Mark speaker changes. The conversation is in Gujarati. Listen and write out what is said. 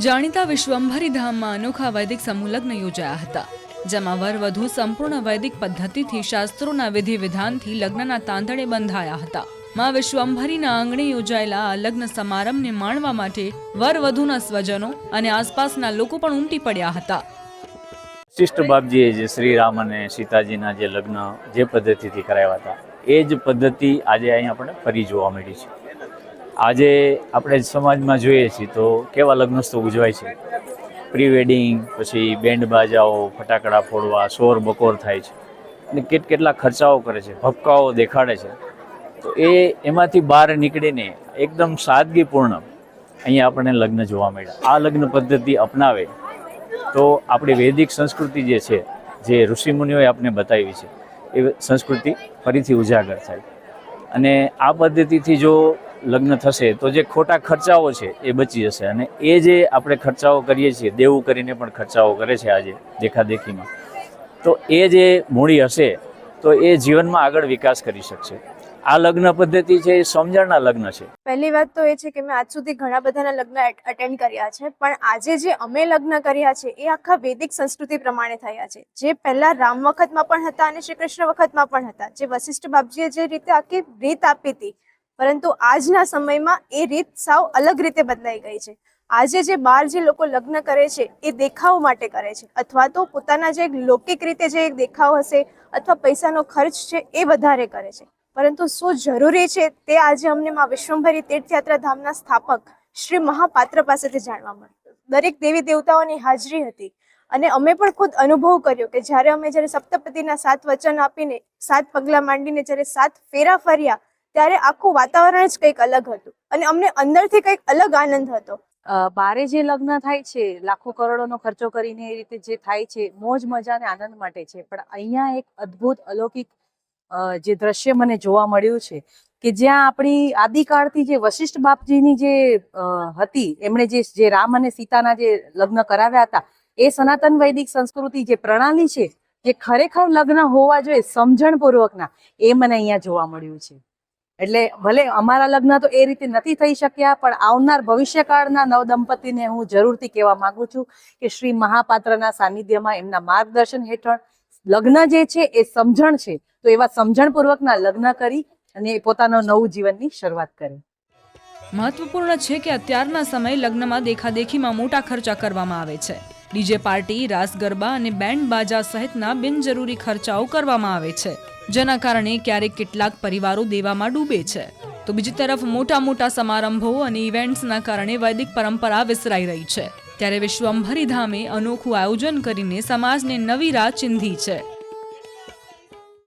Speaker 1: જાણીતા વિશ્વંભરી ધામમાં અનોખા વૈદિક સમૂહ યોજાયા હતા, જેમાં વર વધુ સંપૂર્ણ વૈદિક પદ્ધતિથી, શાસ્ત્રોના વિધિ વિધાનથી લગ્નના તાંતણે બંધાયા હતા. માં વિશ્વંભરીના આંગણે યોજાયેલા આ લગ્ન સમારંભને માણવા માટે વર વધુના સ્વજનો અને આસપાસના લોકો પણ ઉમટી પડ્યા હતા.
Speaker 2: શિષ્ટ બાપજીએ જે શ્રી રામ અને સીતાજીના જે લગ્ન જે પદ્ધતિથી કરાવ્યા હતા, એ જ પદ્ધતિ આજે અહીં આપણે ફરી જોવા મળી છે. આજે આપણે સમાજમાં જોઈએ છીએ તો કેવા લગ્નોત્સવ ઉજવાય છે? પ્રી વેડિંગ પછી બેન્ડ બાજાઓ, ફટાકડા ફોડવા, શોર બકોર થાય છે. અને કેટ કેટલા ખર્ચાઓ કરે છે ભપકાઓ દેખાડે છે. તો એ એમાંથી બહાર નીકળીને એકદમ સાદગીપૂર્ણ અહીંયા આપણને લગ્ન જોવા મળ્યા. આ લગ્ન પદ્ધતિ અપનાવે તો આપણી વૈદિક સંસ્કૃતિ જે છે, જે ઋષિમુનિઓએ આપણે બતાવી છે, એ સંસ્કૃતિ ફરીથી ઉજાગર થાય. અને આ પદ્ધતિથી જો લગ્ન થશે, તો જે ખોટા ખર્ચાઓ છે એ બચી જશે. અને એ જે આપણે ખર્ચાઓ કરીએ છીએ, દેવું કરીને પણ ખર્ચાઓ કરે છે આજે દેખાદેખીમાં, તો એ જે મૂડી હશે, તો એ જીવનમાં આગળ વિકાસ કરી શકશે. આ લગ્ન પદ્ધતિ છે, એ સમજણના લગ્ન છે.
Speaker 3: પહેલી વાત તો એ છે કે મેં આજ સુધી ઘણા બધાના લગ્ન અટેન્ડ કર્યા છે, પણ આજે જે અમે લગ્ન કર્યા છે, એ આખા વૈદિક સંસ્કૃતિ પ્રમાણે થયા છે. જે પહેલા રામ વખતમાં પણ હતા અને શ્રી કૃષ્ણ વખતમાં પણ હતા. જે વશિષ્ઠ બાપજીએ જે રીતે આખી રીત આપી હતી પરંતુ આજના સમયમાં એ રીત સાવ અલગ રીતે બદલાઈ ગઈ છે. આજે જે બહાર જે લોકો લગ્ન કરે છે, એ દેખાવ માટે કરે છે. અથવા તો પોતાના જે લૌકિક રીતે જે એક દેખાવ હશે અથવા પૈસાનો ખર્ચ છે, એ વધારે કરે છે. પરંતુ શું જરૂરી છે તે આજે અમને માં વિશ્વંભરી તીર્થયાત્રા ધામના સ્થાપક શ્રી મહાપાત્ર પાસેથી જાણવા મળ્યું. દરેક દેવી દેવતાઓની હાજરી હતી અને અમે પણ ખુદ અનુભવ કર્યો કે જ્યારે અમે જ્યારે સપ્તપતિના સાત વચન આપીને સાત પગલાં માંડીને જ્યારે સાત ફેરા ફર્યા ત્યારે આખું વાતાવરણ જ કંઈક અલગ હતું અને અમને અંદરથી કંઈક અલગ આનંદ હતો.
Speaker 4: બારે જે લગ્ન થાય છે, લાખો કરોડોનો ખર્ચો કરીને એ રીતે જે થાય છે, મોજ, મજા અને આનંદ માટે છે. પણ અહીંયા એક અદ્ભુત, અલૌકિક જે દ્રશ્ય મને જોવા મળ્યું છે કે જ્યાં આપણી આદિકાળથી જે વશિષ્ઠ બાપજીની જે હતી, એમણે જે જે રામ અને સીતાના જે લગ્ન કરાવ્યા હતા, એ સનાતન વૈદિક સંસ્કૃતિ જે પ્રણાલી છે, જે ખરેખર લગ્ન હોવા જોઈએ, સમજણપૂર્વકના, એ મને અહીંયા જોવા મળ્યું છે. એટલે ભલે અમારા લગ્ન તો એ રીતે નથી થઈ શક્યા, પણ આવનાર ભવિષ્યકાળના નવ દંપતીને હું જરૂરથી કહેવા માંગુ છું કે શ્રી મહાપાત્રના સાનિધ્યમાં એમના માર્ગદર્શન હેઠળ લગ્ન જે છે એ સમજણ છે. તો એવા સમજણપૂર્વકના લગ્ન કરી અને એ પોતાનો નવું જીવનની શરૂઆત કરે.
Speaker 1: મહત્વપૂર્ણ છે કે અત્યારના સમયે લગ્નમાં દેખાદેખીમાં મોટા ખર્ચા કરવામાં આવે છે. ડીજે પાર્ટી, રાસ ગરબા અને બેન્ડ બાજા સહિતના બિનજરૂરી ખર્ચાઓ કરવામાં આવે છે. જેના કારણે ક્યારેક કેટલાક પરિવારો દેવામાં ડૂબે છે. તો બીજી તરફ મોટા મોટા સમારંભો અને ઇવેન્ટ્સના કારણે વૈદિક પરંપરા વિસરાઈ રહી છે. ત્યારે વિશ્વંભરી ધામે અનોખું આયોજન કરીને સમાજને નવી રાહ ચિંધી છે.